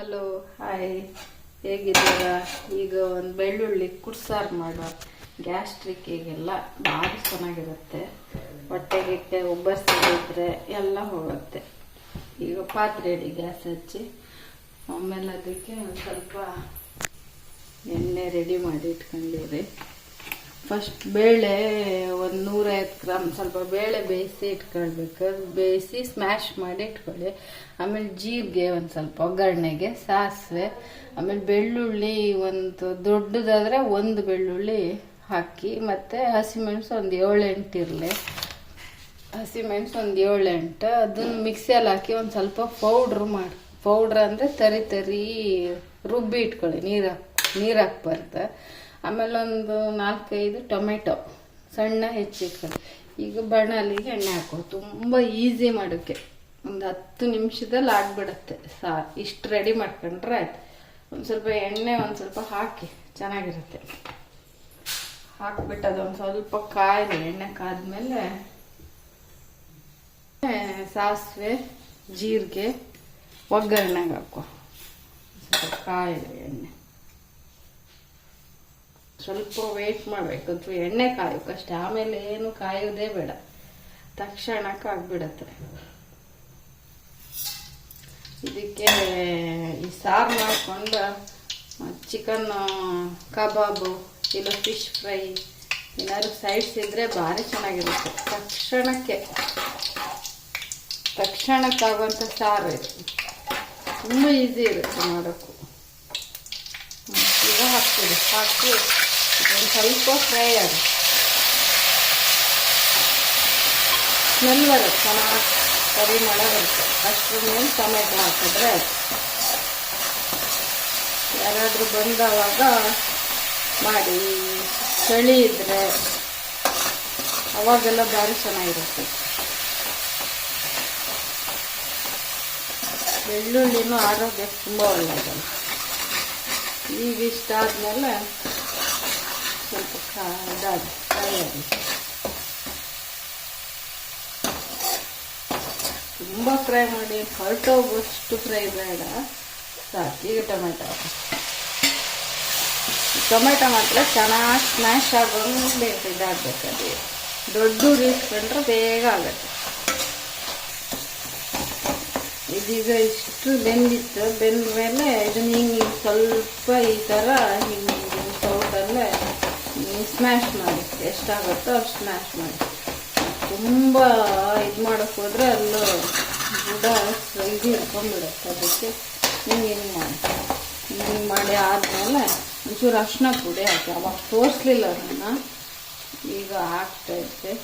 Hello hi ಹೇಗಿದ್ದೀರಾ? ಈಗ ಒಂದು ಬೆಳ್ಳುಳ್ಳಿ ಕುಡ್ಸಾರು ಮಾಡುವ ಗ್ಯಾಸ್ಟ್ರಿಕ್ಕಿಗೆಲ್ಲ ಭಾರಿ ಚೆನ್ನಾಗಿರುತ್ತೆ. ಹೊಟ್ಟೆ ಗಿಟ್ಟೆ ಒಬ್ಬರ್ಸಿದ್ರೆ ಎಲ್ಲ ಹೋಗುತ್ತೆ. ಈಗ ಪಾತ್ರೆ ಇಡಿ ಗ್ಯಾಸ್ ಹಚ್ಚಿ ಆಮೇಲೆ ಅದಕ್ಕೆ ಒಂದು ಸ್ವಲ್ಪ ಎಣ್ಣೆ ರೆಡಿ ಮಾಡಿ ಇಟ್ಕೊಂಡಿರಿ ಫಸ್ಟ್ ಬೇಳೆ ಒಂದು ನೂರೈವತ್ತು ಗ್ರಾಮ್, ಸ್ವಲ್ಪ ಬೇಳೆ ಬೇಯಿಸಿ ಇಟ್ಕೊಳ್ಬೇಕು. ಬೇಯಿಸಿ ಸ್ಮ್ಯಾಶ್ ಮಾಡಿ ಇಟ್ಕೊಳ್ಳಿ. ಆಮೇಲೆ ಜೀರಿಗೆ ಒಂದು ಸ್ವಲ್ಪ ಒಗ್ಗರಣೆಗೆ ಸಾಸಿವೆ, ಆಮೇಲೆ ಬೆಳ್ಳುಳ್ಳಿ ಒಂದು ದೊಡ್ಡದಾದರೆ ಒಂದು ಬೆಳ್ಳುಳ್ಳಿ ಹಾಕಿ, ಮತ್ತು ಹಸಿಮೆಣಸು ಒಂದು ಏಳೆಂಟು ಇರಲಿ. ಹಸಿಮೆಣಸು ಒಂದು ಏಳೆಂಟು, ಅದನ್ನು ಮಿಕ್ಸಿಯಲ್ಲಿ ಹಾಕಿ ಒಂದು ಸ್ವಲ್ಪ ಪೌಡ್ರ್ ಮಾಡಿ ಪೌಡ್ರ್ ಅಂದರೆ ತರಿ ತರಿ ರುಬ್ಬಿ ಇಟ್ಕೊಳ್ಳಿ, ನೀರು ಹಾಕಿ, ನೀರು ಆಮೇಲೆ ಒಂದು ನಾಲ್ಕೈದು ಟೊಮೆಟೊ, ಸಣ್ಣ ಹೆಚ್ಚಿಟ್ಕೊಳ್ಳಿ ಈಗ ಬಣಲಿಗೆ ಎಣ್ಣೆ ಹಾಕೋ ತುಂಬ ಈಸಿ ಮಾಡೋಕ್ಕೆ. ಒಂದು ಹತ್ತು ನಿಮಿಷದಲ್ಲಿ ಆಗ್ಬಿಡುತ್ತೆ. ಸಾ, ಇಷ್ಟು ರೆಡಿ ಮಾಡ್ಕೊಂಡ್ರೆ ಆಯ್ತು. ಒಂದು ಸ್ವಲ್ಪ ಎಣ್ಣೆ ಒಂದು ಸ್ವಲ್ಪ ಹಾಕಿ, ಚೆನ್ನಾಗಿರುತ್ತೆ. ಹಾಕ್ಬಿಟ್ಟು ಅದೊಂದು ಸ್ವಲ್ಪ ಕಾಯಿಲಿ ಎಣ್ಣೆ ಕಾದ್ಮೇಲೆ ಸಾಸಿವೆ, ಜೀರಿಗೆ, ಒಗ್ಗರಣೆಗೆ ಹಾಕೋ ಸ್ವಲ್ಪ ಕಾಯಿಲೆ ಎಣ್ಣೆ. ಸ್ವಲ್ಪ ವೇಟ್ ಮಾಡಬೇಕು ಅಥವಾ ಎಣ್ಣೆ ಕಾಯೋಕ್ಕಷ್ಟೇ ಆಮೇಲೆ ಏನು ಕಾಯೋದೇ ಬೇಡ. ತಕ್ಷಣಕ್ಕೆ ಆಗ್ಬಿಡತ್ತೆ. ಇದಕ್ಕೆ ಈ ಸಾರು ಮಾಡಿಕೊಂಡು ಚಿಕನ್, ಕಬಾಬು ಇಲ್ಲ ಫಿಶ್ ಫ್ರೈ ಏನಾದ್ರು ಸೈಡ್ಸ್ ಇದ್ರೆ ಭಾರಿ ಚೆನ್ನಾಗಿರುತ್ತೆ. ತಕ್ಷಣಕ್ಕೆ. ತಕ್ಷಣಕ್ಕಾಗುವಂಥ ಸಾರು ಇದು. ತುಂಬ ಈಸಿ ಇರುತ್ತೆ ಮಾಡೋಕ್ಕೂ. ಈಗ ಹಾಕ್ತೀವಿ. ಹಾಕಿ ಒಂದು ಸ್ವಲ್ಪ ಫ್ರೈ ಆಗುತ್ತೆ ಸ್ಮೆಲ್ ಬರುತ್ತೆ ಚೆನ್ನಾಗಿ ಕರಿ ಮಾಡೋ ಬರುತ್ತೆ ಅಷ್ಟ್ರ ಮೇಲೆ ಟೊಮೆಟೊ ಹಾಕಿದ್ರೆ ಆಯಿತು ಯಾರಾದರೂ ಬಂದವಾಗ ಮಾಡಿ ಚಳಿ ಇದ್ದರೆ ಅವಾಗೆಲ್ಲ ಭಾರಿ ಚೆನ್ನಾಗಿರುತ್ತೆ ಬೆಳ್ಳುಳ್ಳಿನೂ ಆರೋಗ್ಯಕ್ಕೆ ತುಂಬ ಒಳ್ಳೆಯದಲ್ಲ ಈಗ ಇಷ್ಟ ಆದಮೇಲೆ ಫ್ರೈ ಆಗಿ ತುಂಬ ಫ್ರೈ ಮಾಡಿ ಹೊರಟೋಗುವಷ್ಟು ಫ್ರೈ ಬೇಡ. ಸಾಕು, ಈಗ ಟೊಮೆಟೊ ಟೊಮೆಟೊ ಮಾತ್ರ ಚೆನ್ನಾಗಿ ಸ್ಮ್ಯಾಶ್ ಆಗೋಂಗೆ ಬೇಕು ಇದಾಗಬೇಕು ಅದು ದೊಡ್ಡ ಇಟ್ಕೊಂಡ್ರೆ ಬೇಗ ಆಗುತ್ತೆ. ಇದೀಗ ಇಷ್ಟು ಬೆಂದಿತ್ತು. ಬೆಂದ ಮೇಲೆ ಇದನ್ನ ಹಿಂಗೆ ಸ್ವಲ್ಪ ಈ ಥರ ಸ್ಮ್ಯಾಶ್ ಮಾಡಿ ಎಷ್ಟಾಗುತ್ತೋ ಅಷ್ಟು ಸ್ಮ್ಯಾಶ್ ಮಾಡಿ ತುಂಬ ಇದು ಮಾಡೋಕ್ಕೆ ಹೋದರೆ ಅಲ್ಲೂ ಬುಡ ಇದು ಹಿಡ್ಕೊಂಡ್ಬಿಡುತ್ತೆ. ಅದಕ್ಕೆ ಹಿಂಗೆ ಹಿಂಗೆ ಮಾಡಿ? ಹಿಂಗೆ ಮಾಡಿ ಆದಮೇಲೆ ಒಂಚೂರು ಅರ್ಶಿನ ಪುಡಿ ಹಾಕಿ. ಅವಾಗ ತೋರಿಸ್ಲಿಲ್ಲ ನಾನು ಈಗ ಹಾಕ್ತಾ ಇದ್ದೆ.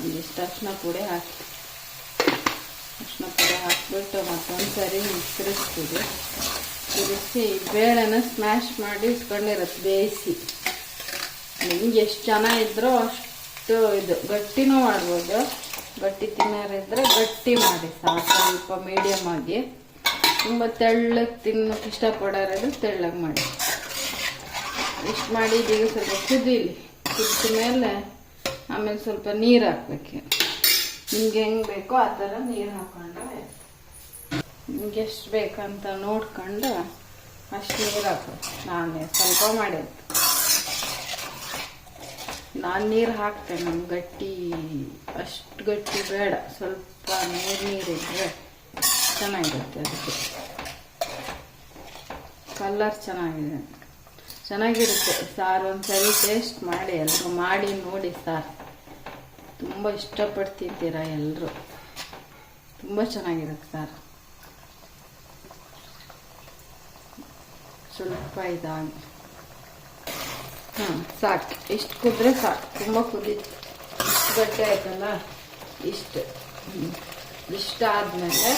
ಒಂದಿಷ್ಟು ಅರ್ಶಿನ ಪುಡಿ ಹಾಕಿ. ಅರ್ಶಿನ ಪುಡಿ ಹಾಕ್ಬಿಟ್ಟು ಮತ್ತೊಂದು ಸರಿ ತಿರುಗಿಸ್ತೀವಿ ತಿರುಗಿಸಿ ಬೇಳೆನ ಸ್ಮ್ಯಾಶ್ ಮಾಡಿ ಇಟ್ಕೊಂಡಿರತ್ತೆ ಬೇಯಿಸಿ. ನಿಮ್ಗೆ ಎಷ್ಟು ಜನ ಇದ್ರೋ ಅಷ್ಟು ಇದು ಗಟ್ಟಿನೂ ಮಾಡ್ಬೋದು ಗಟ್ಟಿ ತಿನ್ನೋರಿದ್ರೆ ಗಟ್ಟಿ ಮಾಡಿ ಸಾಕು, ಸ್ವಲ್ಪ ಮೀಡಿಯಮ್ ಆಗಿ. ತುಂಬ ತೆಳ್ಳಗೆ ತಿನ್ನೋಕೆ ಇಷ್ಟಪಡೋರಿದ್ರೆ ತೆಳ್ಳಗೆ ಮಾಡಿ. ಇಷ್ಟು ಮಾಡಿ ಇದೀಗ ಸ್ವಲ್ಪ ಕುದೀಲಿ. ಕುದಿದ ಮೇಲೆ ಆಮೇಲೆ ಸ್ವಲ್ಪ ನೀರು ಹಾಕ್ಬೇಕು. ನಿಮ್ಗೆ ಹೆಂಗೆ ಬೇಕೋ ಆ ಥರ ನೀರು ಹಾಕೊಂಡ್ರೆ. ನಿಮ್ಗೆ ಎಷ್ಟು ಬೇಕಂತ ನೋಡ್ಕೊಂಡು ಅಷ್ಟು ನೀರು ಹಾಕ್ಬೇಕು. ನಾನು ಸ್ವಲ್ಪ ಮಾಡಿದ್ದು. ನಾನು ನೀರು ಹಾಕ್ತೇನೆ ನಮ್ಮ ಗಟ್ಟಿ, ಅಷ್ಟು ಗಟ್ಟಿ ಬೇಡ. ಸ್ವಲ್ಪ ನೀರು ನೀರಿದ್ರೆ ಚೆನ್ನಾಗಿರುತ್ತೆ ಅದಕ್ಕೆ. ಕಲ್ಲರ್ ಚೆನ್ನಾಗಿದೆ. ಚೆನ್ನಾಗಿರುತ್ತೆ ಸಾರು, ಒಂದ್ಸರಿ ಟೇಸ್ಟ್ ಮಾಡಿ ಎಲ್ಲರೂ ಮಾಡಿ ನೋಡಿ ಸಾರು. ತುಂಬ ಇಷ್ಟಪಟ್ಟು ತಿಂತೀರ ಎಲ್ಲರೂ ತುಂಬ ಚೆನ್ನಾಗಿರುತ್ತೆ ಸಾರು. ಸ್ವಲ್ಪ ಇದಾಗಿ. ಹಾಂ ಸಾಕು. ಇಷ್ಟು ಕುದ್ರೆ ಸಾಕು. ತುಂಬ ಕುದಿ ಗಟ್ಟಿ ಆಯ್ತಲ್ಲ? ಇಷ್ಟು. ಇಷ್ಟು ಆದಮೇಲೆ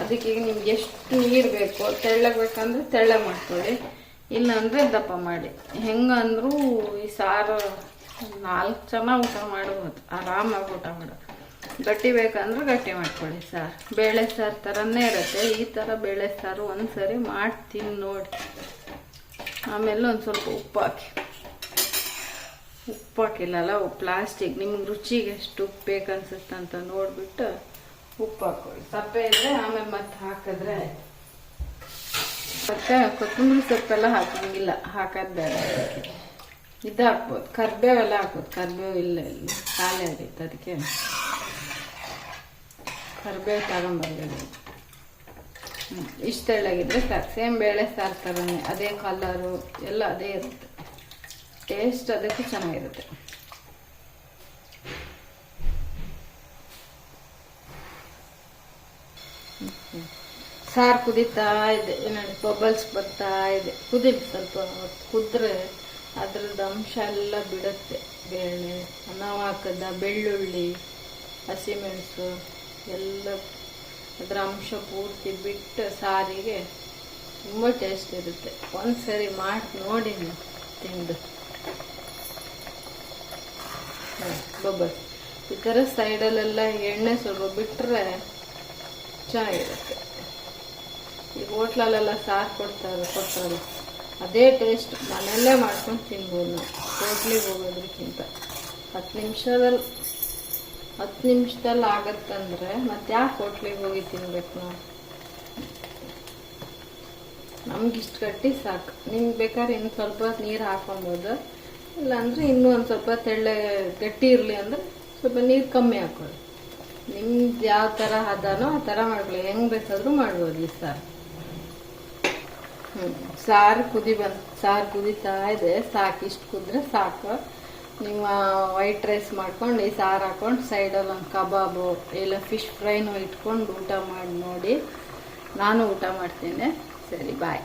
ಅದಕ್ಕೆ ಈಗ ನಿಮ್ಗೆ ಎಷ್ಟು ನೀರು ಬೇಕು, ತೆಳ್ಳಗೆ ಬೇಕಂದ್ರೆ ತೆಳ್ಳಗೆ ಮಾಡ್ಕೊಳ್ಳಿ. ಇಲ್ಲಾಂದರೆ ದಪ್ಪ ಮಾಡಿ. ಹೆಂಗಂದ್ರೂ ಈ ಸಾರು ನಾಲ್ಕು ಜನ ಊಟ ಮಾಡ್ಬೋದು. ಆರಾಮಾಗಿ ಊಟ ಮಾಡೋದು ಗಟ್ಟಿ ಬೇಕಂದ್ರೆ ಗಟ್ಟಿ ಮಾಡ್ಕೊಳ್ಳಿ ಸಾರು. ಬೇಳೆ ಸಾರು ಥರನೇ ಇರುತ್ತೆ. ಈ ಥರ ಬೇಳೆ ಸಾರು ಒಂದ್ಸರಿ ಮಾಡಿ ತಿಂದು ನೋಡಿ. ಆಮೇಲೆ ಒಂದು ಸ್ವಲ್ಪ ಉಪ್ಪು ಹಾಕಿ. ಉಪ್ಪು ಹಾಕಿಲ್ಲಲ್ಲ ಪ್ಲಾಸ್ಟಿಕ್ ನಿಮ್ಗೆ ರುಚಿಗೆ ಎಷ್ಟು ಉಪ್ಪು ಬೇಕನ್ಸುತ್ತೆ ಅಂತ ನೋಡಿಬಿಟ್ಟು ಉಪ್ಪು ಹಾಕೊಳ್ಳಿ ಸಪ್ಪೆ ಇದ್ರೆ ಆಮೇಲೆ ಮತ್ತೆ ಹಾಕಿದ್ರೆ ಮತ್ತೆ ಕೊತ್ತಂಬರಿ ಸೊಪ್ಪೆಲ್ಲ ಹಾಕಂಗಿಲ್ಲ. ಹಾಕೋದು ಬೇಡ. ಇದು ಹಾಕ್ಬೋದು ಕರ್ಬೇವೆಲ್ಲ ಹಾಕ್ಬೋದು. ಕರ್ಬೇವು ಇಲ್ಲ ಇಲ್ಲ. ಖಾಲಿ ಆಗೈತೆ ಅದಕ್ಕೆ. ಕರ್ಬೇವು ತಗೊಂಬರ್ಬೇಕು ಇಷ್ಟ ತೆಳ್ಳಗಿದ್ರೆ ಸಾಕು. ಸೇಮ್ ಬೇಳೆ ಸಾರು ತಗೊಂಡೆ ಅದೇ ಕಲರು ಎಲ್ಲ ಅದೇ ಇರುತ್ತೆ. ಟೇಸ್ಟ್ ಅದಕ್ಕೆ ಚೆನ್ನಾಗಿರುತ್ತೆ. ಸಾರು ಕುದೀತಾ ಇದೆ ನೋಡಿ ಬಬಲ್ಸ್ ಬರ್ತಾ ಇದೆ. ಕುದಿ ಸ್ವಲ್ಪ ಕುದ್ರೆ ಅದ್ರದ್ದು ಅಂಶ ಎಲ್ಲ ಬಿಡುತ್ತೆ. ಬೇಳೆ ನಾವು ಹಾಕದ ಬೆಳ್ಳುಳ್ಳಿ, ಹಸಿಮೆಣಸು ಎಲ್ಲ ಅದರ ಅಂಶ ಪೂರ್ತಿ ಬಿಟ್ಟು ಸಾರಿಗೆ ತುಂಬ ಟೇಸ್ಟ್ ಇರುತ್ತೆ. ಒಂದ್ಸರಿ ಮಾಡಿ, ನೋಡಿ ತಿಂದು. ಬಬ್ಬಲ್ ಈ ಥರ ಸೈಡಲ್ಲೆಲ್ಲ ಎಣ್ಣೆ ಸ್ವಲ್ಪ ಬಿಟ್ಟರೆ ಚೆನ್ನಾಗಿರುತ್ತೆ ಈ ಹೋಟ್ಲಲ್ಲೆಲ್ಲ ಸಾರು ಕೊಡ್ತಾರೆ ಕೊಡ್ತಾರೆ ಅದೇ ಟೇಸ್ಟ್ ಮನೆಯಲ್ಲೇ ಮಾಡ್ಕೊಂಡು ತಿನ್ಬೋದು ನಾವು. ಹೋಟ್ಲಿಗೆ ಹೋಗೋದ್ರಕ್ಕಿಂತ. ಹತ್ತು ನಿಮಿಷದಲ್ಲಿ ಹತ್ತು ನಿಮಿಷದಲ್ಲಿ ಆಗತ್ತಂದ್ರೆ ಮತ್ತೆ ಯಾಕೆ ಹೋಟ್ಲಿಗೆ ಹೋಗಿ ತಿನ್ಬೇಕು ನಾವು? ನಮ್ಗೆ ಇಷ್ಟು ಗಟ್ಟಿ ಸಾಕು. ನಿಮ್ಗೆ ಬೇಕಾದ್ರೆ ಇನ್ನು ಸ್ವಲ್ಪ ನೀರು ಹಾಕೊಬೋದು. ಇಲ್ಲಾಂದ್ರೆ ಇನ್ನೂ ಒಂದು ಸ್ವಲ್ಪ ತೆಳ್ಳೆ ಗಟ್ಟಿ ಇರಲಿ ಅಂದ್ರೆ ಸ್ವಲ್ಪ ನೀರು ಕಮ್ಮಿ ಹಾಕೊಳ್ಳಿ. ನಿಮ್ದು ಯಾವ ಥರ ಹದನೋ ಆ ಥರ ಮಾಡ್ಕೊಳ್ಳಿ. ಹೆಂಗೆ ಬೇಕಾದರೂ ಮಾಡ್ಬೋದು ಈ ಸಾರು. ಹ್ಞೂ ಸಾರು ಕುದಿ ಬಂದು, ಸಾರು ಕುದೀತಾ ಇದೆ. ಸಾಕು, ಇಷ್ಟು ಕುದ್ರೆ ಸಾಕು. ನಿಮ್ಮ ವೈಟ್ ರೈಸ್ ಮಾಡ್ಕೊಂಡು, ಈ ಸಾರು ಹಾಕೊಂಡು ಸೈಡಲ್ಲಿ ಒಂದು ಕಬಾಬು ಇಲ್ಲ ಫಿಶ್ ಫ್ರೈನೂ ಇಟ್ಕೊಂಡು ಊಟ ಮಾಡಿ ನೋಡಿ. ನಾನು ಊಟ ಮಾಡ್ತೇನೆ. ಸರಿ ಬಾಯ್